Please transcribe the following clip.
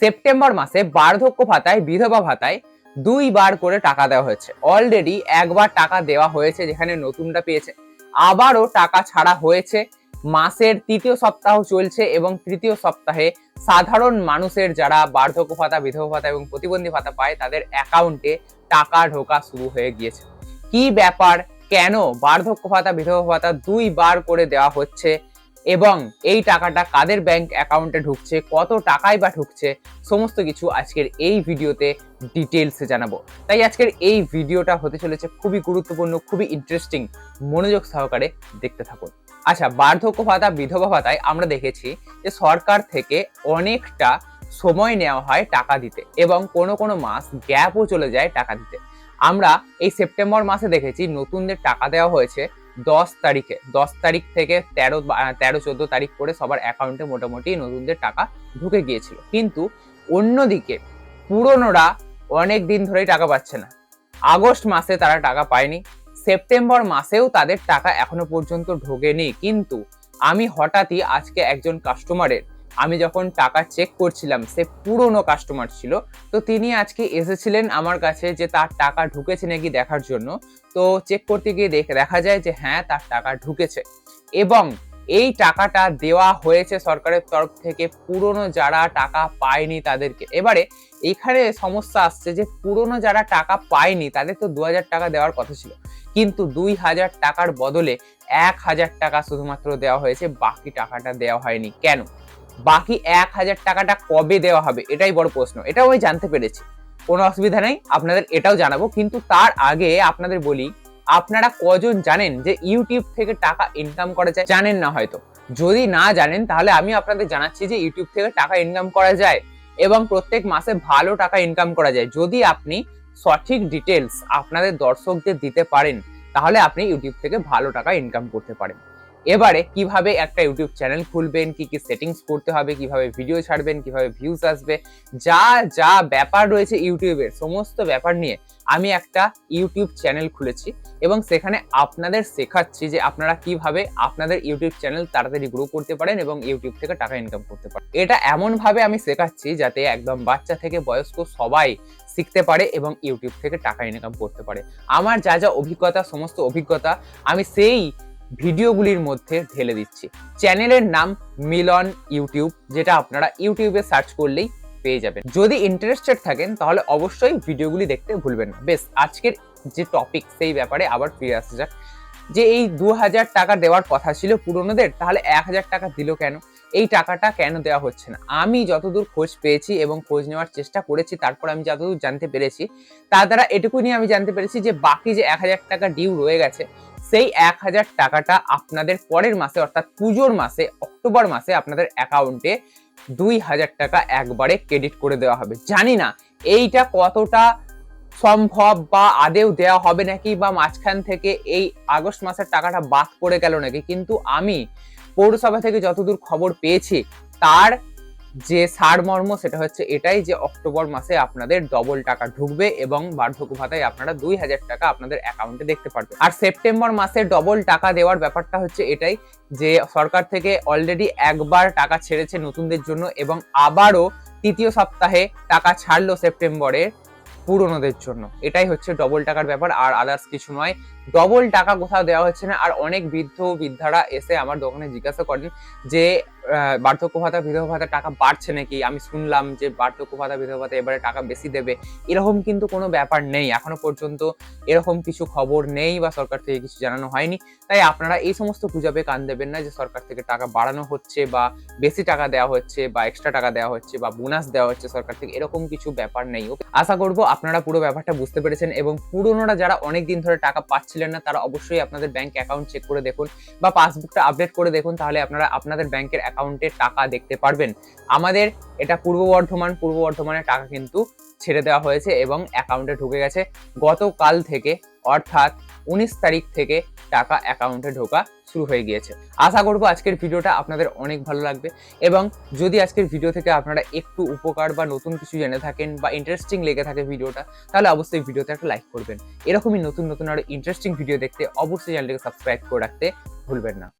September মাসে বার্ধক্য ভাতায়, বিধবা ভাতায় দুইবার করে টাকা দেওয়া হয়েছে। অলরেডি একবার টাকা দেওয়া হয়েছে যেখানে নতুনটা পেয়েছে। আবারও টাকা ছাড়া হয়েছে। মাসের তৃতীয় সপ্তাহ চলছে এবং তৃতীয় সপ্তাহে সাধারণ মানুষের যারা বার্ধক্য ভাতা, বিধবা ভাতা এবং প্রতিবন্ধী ভাতা পায়, তাদের অ্যাকাউন্টে টাকা ঢোকা শুরু হয়ে গিয়েছে। কি ব্যাপার? কেন বার্ধক্য ভাতা, বিধবা ভাতা দুইবার করে দেওয়া হচ্ছে? এবং এই টাকাটা কাদের ব্যাংক অ্যাকাউন্টে ঢুকছে, কত টাকায় বা ঢুকছে, সমস্ত কিছু আজকের এই ভিডিওতে ডিটেলসে জানাব। তাই আজকের এই ভিডিওটা হতে চলেছে খুবই গুরুত্বপূর্ণ, খুবই ইন্টারেস্টিং মনোযোগ সহকারে দেখতে থাকুন। আচ্ছা বার্ধক্য ভাতা, বিধবা ভাতায় আমরা দেখেছি যে সরকার থেকে অনেকটা সময় নেওয়া হয় টাকা দিতে এবং কোনো কোনো মাস গ্যাপও চলে যায় টাকা দিতে। আমরা এই সেপ্টেম্বর মাসে দেখেছি নতুনদের টাকা দেওয়া হয়েছে দশ তারিখে, দশ তারিখ থেকে তেরো তেরো চোদ্দ তারিখ করে সবার অ্যাকাউন্টে মোটামুটি নতুনদের টাকা ঢুকে গিয়েছিল। কিন্তু অন্যদিকে পুরনোরা অনেক দিন ধরেই টাকা পাচ্ছে না। আগস্ট মাসে তারা টাকা পায়নি, সেপ্টেম্বর মাসেও তাদের টাকা এখনও পর্যন্ত ঢোকেনি। কিন্তু আমি হঠাৎই আজকে একজন কাস্টমারের আমি যখন টাকা চেক করছিলাম, সে পুরনো কাস্টমার ছিল। তো তিনি আজকে এসেছিলেন আমার কাছে যে তার টাকা ঢুকেছে নাকি দেখার জন্য। তো চেক করতে গিয়ে দেখে যায় যে হ্যাঁ তার টাকা ঢুকেছে। এবং এই টাকাটা দেওয়া হয়েছে সরকারের তরফ থেকে, পুরনো যারা টাকা পায়নি তাদেরকে। এবারে এখানে সমস্যা আসছে যে পুরনো যারা টাকা পায়নি, তাদের তো দু হাজার টাকা দেওয়ার কথা ছিল। কিন্তু দুই হাজার টাকার বদলে এক হাজার টাকা শুধুমাত্র দেওয়া হয়েছে, বাকি টাকাটা দেওয়া হয়নি। কেন? বাকি এক হাজার টাকাটা কবে দেওয়া হবে? এটাই বড় প্রশ্ন। এটাও আমি জানতে পেরেছি। কোনো অসুবিধা নেই, আপনাদের এটাও জানাব। কিন্তু তার আগে আপনাদের বলি, আপনারা কজন জানেন যে ইউটিউব থেকে টাকা ইনকাম করা যায়? জানেন না হয়তো। যদি না জানেন, তাহলে আমি আপনাদের জানাচ্ছি যে ইউটিউব থেকে টাকা ইনকাম করা যায় এবং প্রত্যেক মাসে ভালো টাকা ইনকাম করা যায়। যদি আপনি সঠিক ডিটেলস আপনাদের দর্শকদের দিতে পারেন, তাহলে আপনি ইউটিউব থেকে ভালো টাকা ইনকাম করতে পারেন। এবারে কীভাবে একটা ইউটিউব চ্যানেল খুলবেন, কি কি সেটিংস করতে হবে, কীভাবে ভিডিও ছাড়বেন, কীভাবে ভিউজ আসবে, যা যা ব্যাপার রয়েছে ইউটিউবের সমস্ত ব্যাপার নিয়ে আমি একটা ইউটিউব চ্যানেল খুলেছি এবং সেখানে আপনাদের শেখাচ্ছি যে আপনারা কীভাবে আপনাদের ইউটিউব চ্যানেল তাড়াতাড়ি গ্রো করতে পারেন এবং ইউটিউব থেকে টাকা ইনকাম করতে পারেন। এটা এমন ভাবে আমি শেখাচ্ছি যাতে একদম বাচ্চা থেকে বয়স্ক সবাই শিখতে পারে এবং ইউটিউব থেকে টাকা ইনকাম করতে পারে। আমার যা যা অভিজ্ঞতা, সমস্ত অভিজ্ঞতা আমি সেই ভিডিওগুলির মধ্যে ঢেলে দিচ্ছি। চ্যানেলের নাম মিলন ইউটিউব, যেটা আপনারা ইউটিউবে সার্চ করলেই পেয়ে যাবেন। যদি ইন্টারেস্টেড থাকেন, তাহলে অবশ্যই ভিডিওগুলি দেখতে ভুলবেন না। বেশ, আজকের যে টপিক সেই ব্যাপারে আবার ফিরে আসা যাক। যে এই দু হাজার টাকা দেওয়ার কথা ছিল পুরনোদের, তাহলে এক হাজার টাকা দিল কেন? এই টাকাটা কেন দেওয়া হচ্ছে না? আমি যতদূর খোঁজ পেয়েছি এবং খোঁজ নেওয়ার চেষ্টা করেছি, তারপর আমি যতদূর জানতে পেরেছি, তার দ্বারা এটুকুনি আমি জানতে পেরেছি যে বাকি যে এক হাজার টাকা ডিউ রয়ে গেছে সেই এক হাজার টাকাটা আপনাদের পরের মাসে, অর্থাৎ পুজোর মাসে, অক্টোবর মাসে আপনাদের অ্যাকাউন্টে দুই হাজার টাকা একবারে ক্রেডিট করে দেওয়া হবে। জানি না, এইটা কতটা সম্ভব বা আদেও দেওয়া হবে নাকি বা মাঝখান থেকে এই আগস্ট মাসের টাকাটা বাদ পড়ে গেল নাকি? কিন্তু আমি পৌরসভা থেকে যতদূর খবর পেয়েছি, তার যে সারমর্ম সেটা হচ্ছে এটাই যে অক্টোবর মাসে আপনাদের ডবল টাকা ঢুকবে এবং বার্ধক্য ভাতায় আপনারা দুই হাজার টাকা আপনাদের অ্যাকাউন্টে দেখতে পারবেন। আর সেপ্টেম্বর মাসে ডবল টাকা দেওয়ার ব্যাপারটা হচ্ছে এটাই যে সরকার থেকে অলরেডি একবার টাকা ছেড়েছে নতুনদের জন্য এবং আবারও তৃতীয় সপ্তাহে টাকা ছাড়লো সেপ্টেম্বরে পুরনোদের জন্য। এটাই হচ্ছে ডবল টাকার ব্যাপার, আর আদার্স কিছু নয়। ডবল টাকা কোথাও দেওয়া হচ্ছে না। আর অনেক বৃদ্ধ বৃদ্ধারা এসে আমার দোকানে জিজ্ঞাসা করেন যে বার্ধক্য ভাতা, বিধবা ভাতা টাকা বাড়ছে নাকি? আমি শুনলাম যে বার্ধক্য ভাতা, বিধবা ভাতা এবারে টাকা বেশি দেবে। এরকম কিন্তু কোনো ব্যাপার নেই। এখনও পর্যন্ত এরকম কিছু খবর নেই বা সরকার থেকে কিছু জানানো হয়নি। তাই আপনারা এই সমস্ত গুজবে কান দেবেন না যে সরকার থেকে টাকা বাড়ানো হচ্ছে বা বেশি টাকা দেওয়া হচ্ছে বা এক্সট্রা টাকা দেওয়া হচ্ছে বা বোনাস দেওয়া হচ্ছে সরকার থেকে। এরকম কিছু ব্যাপার নেই আশা করব আপনারা পুরো ব্যাপারটা বুঝতে পেরেছেন এবং পুরোনোরা যারা অনেক দিন ধরে টাকা পাচ্ছিলেন না, তারা অবশ্যই আপনাদের ব্যাংক অ্যাকাউন্ট চেক করে দেখুন বা পাসবুকটা আপডেট করে দেখুন। তাহলে আপনারা আপনাদের ব্যাংকের অ্যাকাউন্টে টাকা দেখতে পারবেন। আমাদের এটা পূর্ব বর্ধমান, পূর্ব বর্ধমানের টাকা কিন্তু ছেড়ে দেওয়া হয়েছে এবং অ্যাকাউন্টে ঢুকে গেছে। গতকাল থেকে, অর্থাৎ উনিশ তারিখ থেকে টাকা অ্যাকাউন্টে ঢোকা শুরু হয়ে গিয়েছে। আশা করব আজকের ভিডিওটা আপনাদের অনেক ভালো লাগবে এবং যদি আজকের ভিডিও থেকে আপনারা একটু উপকার বা নতুন কিছু জেনে থাকেন বা ইন্টারেস্টিং লেগে থাকে ভিডিওটা, তাহলে অবশ্যই ভিডিওতে একটা লাইক করবেন। এরকমই নতুন নতুন আরও ইন্টারেস্টিং ভিডিও দেখতে অবশ্যই চ্যানেলটিকে সাবস্ক্রাইব করে রাখতে ভুলবেন না।